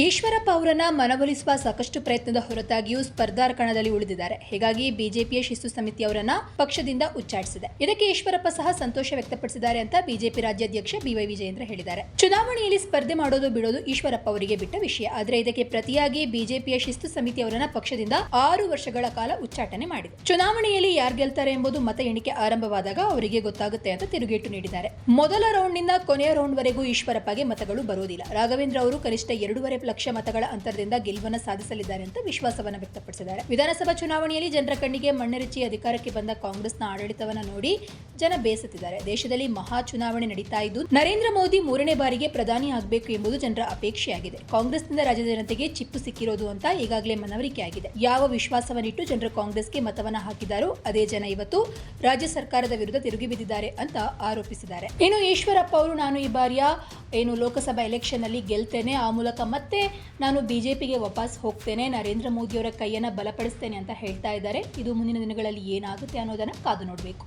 ಈಶ್ವರಪ್ಪ ಅವರನ್ನ ಮನವೊಲಿಸುವ ಸಾಕಷ್ಟು ಪ್ರಯತ್ನದ ಹೊರತಾಗಿಯೂ ಸ್ಪರ್ಧಾ ಕಣದಲ್ಲಿ ಉಳಿದಿದ್ದಾರೆ. ಹೀಗಾಗಿ ಬಿಜೆಪಿಯ ಶಿಸ್ತು ಸಮಿತಿ ಅವರನ್ನ ಪಕ್ಷದಿಂದ ಉಚ್ಚಾಟಿಸಿದೆ. ಇದಕ್ಕೆ ಈಶ್ವರಪ್ಪ ಸಹ ಸಂತೋಷ ವ್ಯಕ್ತಪಡಿಸಿದ್ದಾರೆ ಅಂತ ಬಿಜೆಪಿ ರಾಜ್ಯಾಧ್ಯಕ್ಷ ಬಿವೈ ವಿಜಯೇಂದ್ರ ಹೇಳಿದ್ದಾರೆ. ಚುನಾವಣೆಯಲ್ಲಿ ಸ್ಪರ್ಧೆ ಮಾಡೋದು ಬಿಡೋದು ಈಶ್ವರಪ್ಪ ಅವರಿಗೆ ಬಿಟ್ಟ ವಿಷಯ. ಆದರೆ ಇದಕ್ಕೆ ಪ್ರತಿಯಾಗಿ ಬಿಜೆಪಿಯ ಶಿಸ್ತು ಸಮಿತಿ ಅವರನ್ನ ಪಕ್ಷದಿಂದ ಆರು ವರ್ಷಗಳ ಕಾಲ ಉಚ್ಚಾಟನೆ ಮಾಡಿದೆ. ಚುನಾವಣೆಯಲ್ಲಿ ಯಾರು ಗೆಲ್ತಾರೆ ಎಂಬುದು ಮತ ಎಣಿಕೆ ಆರಂಭವಾದಾಗ ಅವರಿಗೆ ಗೊತ್ತಾಗುತ್ತೆ ಅಂತ ತಿರುಗೇಟು ನೀಡಿದ್ದಾರೆ. ಮೊದಲ ರೌಂಡ್ನಿಂದ ಕೊನೆಯ ರೌಂಡ್ ವರೆಗೂ ಈಶ್ವರಪ್ಪಗೆ ಮತಗಳು ಬರೋದಿಲ್ಲ ರಾಘವೇಂದ್ರ ಅವರು ಕನಿಷ್ಠ ಎರಡೂವರೆ ಲಕ್ಷ ಮತಗಳ ಅಂತರದಿಂದ ಗೆಲುವನ್ನು ಸಾಧಿಸಲಿದ್ದಾರೆ ಅಂತ ವಿಶ್ವಾಸವನ್ನ ವ್ಯಕ್ತಪಡಿಸಿದ್ದಾರೆ. ವಿಧಾನಸಭಾ ಚುನಾವಣೆಯಲ್ಲಿ ಜನರ ಕಣ್ಣಿಗೆ ಮಣ್ಣೆರಚಿ ಅಧಿಕಾರಕ್ಕೆ ಬಂದ ಕಾಂಗ್ರೆಸ್ನ ಆಡಳಿತವನ್ನ ನೋಡಿ ಜನ ಬೇಸತ್ತಿದ್ದಾರೆ. ದೇಶದಲ್ಲಿ ಮಹಾ ಚುನಾವಣೆ ನಡೀತಾ ಇದ್ದು, ನರೇಂದ್ರ ಮೋದಿ ಮೂರನೇ ಬಾರಿಗೆ ಪ್ರಧಾನಿ ಆಗಬೇಕು ಎಂಬುದು ಜನರ ಅಪೇಕ್ಷೆಯಾಗಿದೆ. ಕಾಂಗ್ರೆಸ್ನಿಂದ ರಾಜ್ಯದ ಜನತೆಗೆ ಚಿಪ್ಪು ಸಿಕ್ಕಿರೋದು ಅಂತ ಈಗಾಗಲೇ ಮನವರಿಕೆ ಆಗಿದೆ. ಯಾವ ವಿಶ್ವಾಸವನ್ನಿಟ್ಟು ಜನರು ಕಾಂಗ್ರೆಸ್ಗೆ ಮತವನ್ನ ಹಾಕಿದಾರೋ ಅದೇ ಜನ ಇವತ್ತು ರಾಜ್ಯ ಸರ್ಕಾರದ ವಿರುದ್ಧ ತಿರುಗಿ ಬಿದ್ದಿದ್ದಾರೆ ಅಂತ ಆರೋಪಿಸಿದ್ದಾರೆ. ಇನ್ನು ಈಶ್ವರಪ್ಪ ಅವರು, ನಾನು ಈ ಬಾರಿಯ ಏನು ಲೋಕಸಭಾ ಎಲೆಕ್ಷನ್ ಅಲ್ಲಿ ಗೆಲ್ತೇನೆ, ಆ ಮೂಲಕ ಮತ್ತೆ ನಾನು ಬಿಜೆಪಿಗೆ ವಾಪಸ್ ಹೋಗ್ತೇನೆ, ನರೇಂದ್ರ ಮೋದಿಯವರ ಕೈಯನ್ನು ಬಲಪಡಿಸ್ತೇನೆ ಅಂತ ಹೇಳ್ತಾ ಇದ್ದಾರೆ. ಇದು ಮುಂದಿನ ದಿನಗಳಲ್ಲಿ ಏನಾಗುತ್ತೆ ಅನ್ನೋದನ್ನ ಕಾದು ನೋಡಬೇಕು.